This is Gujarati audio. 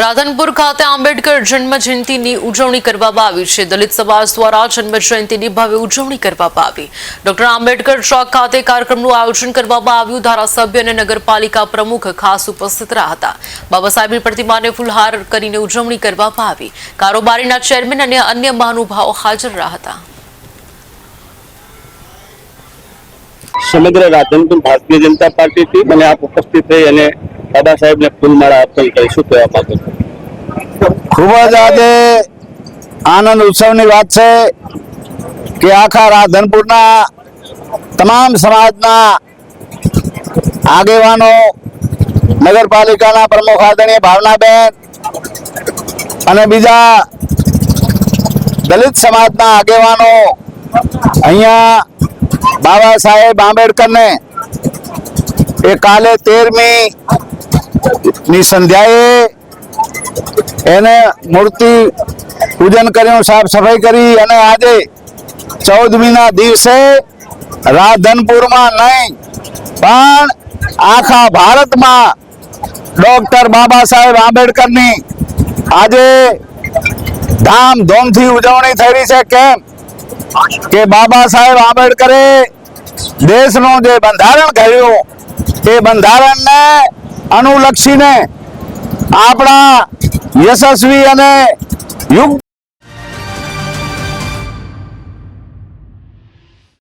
રાધનપુર ખાતે આંબેડકર જન્મજયંતિની ઉજવણી કરવામાં આવી છે. દલિત સમાજ દ્વારા જન્મજયંતિની ભવ્ય ઉજવણી કરવામાં આવી. ડોક્ટર આંબેડકર ચોક ખાતે કાર્યક્રમનું આયોજન કરવામાં આવ્યું. ધારાસભ્ય અને નગરપાલિકા પ્રમુખ ખાસ ઉપસ્થિત રહ્યા હતા. બાબા સાહેબની પ્રતિમાને ફૂલહાર કરીને ઉજવણી કરવામાં આવી. કારોબારીના ચેરમેન અને અન્ય મહાનુભાવો હાજર રહ્યા હતા. સમગ્ર રાધનપુર ભારતીય જનતા પાર્ટી ટીમ અને આપ ઉપસ્થિત થઈ અને બાબા સાહેબને ફૂલમાળા અર્પણ કરી. શું કહેવા માંગુ ખૂબ જ આજે આનંદ ઉત્સવની વાત છે કે આખા રાધનપુરના તમામ સમાજના આગેવાનો, નગરપાલિકાના પ્રમુખ આદરણીય ભાવનાબેન અને બીજા દલિત સમાજના આગેવાનો અહીંયા બાબા સાહેબ આંબેડકરને એ કાલે તેરમી ની સંધ્યાએ એને મૂર્તિ પૂજન કર્યું, સાફ સફાઈ કરી અને આજે ચૌદમીના દિવસે રાધનપુરમાં નહીં, પણ આખા ભારતમાં ડોક્ટર બાબા સાહેબ આંબેડકરની આજે ધામધૂમથી ઉજવણી થઈ રહી છે. કેમ? કે બાબા સાહેબ આંબેડકરે દેશનું જે બંધારણ ઘડ્યું એ બંધારણને અનુલક્ષીને આપણા યશસ્વી અને યુગ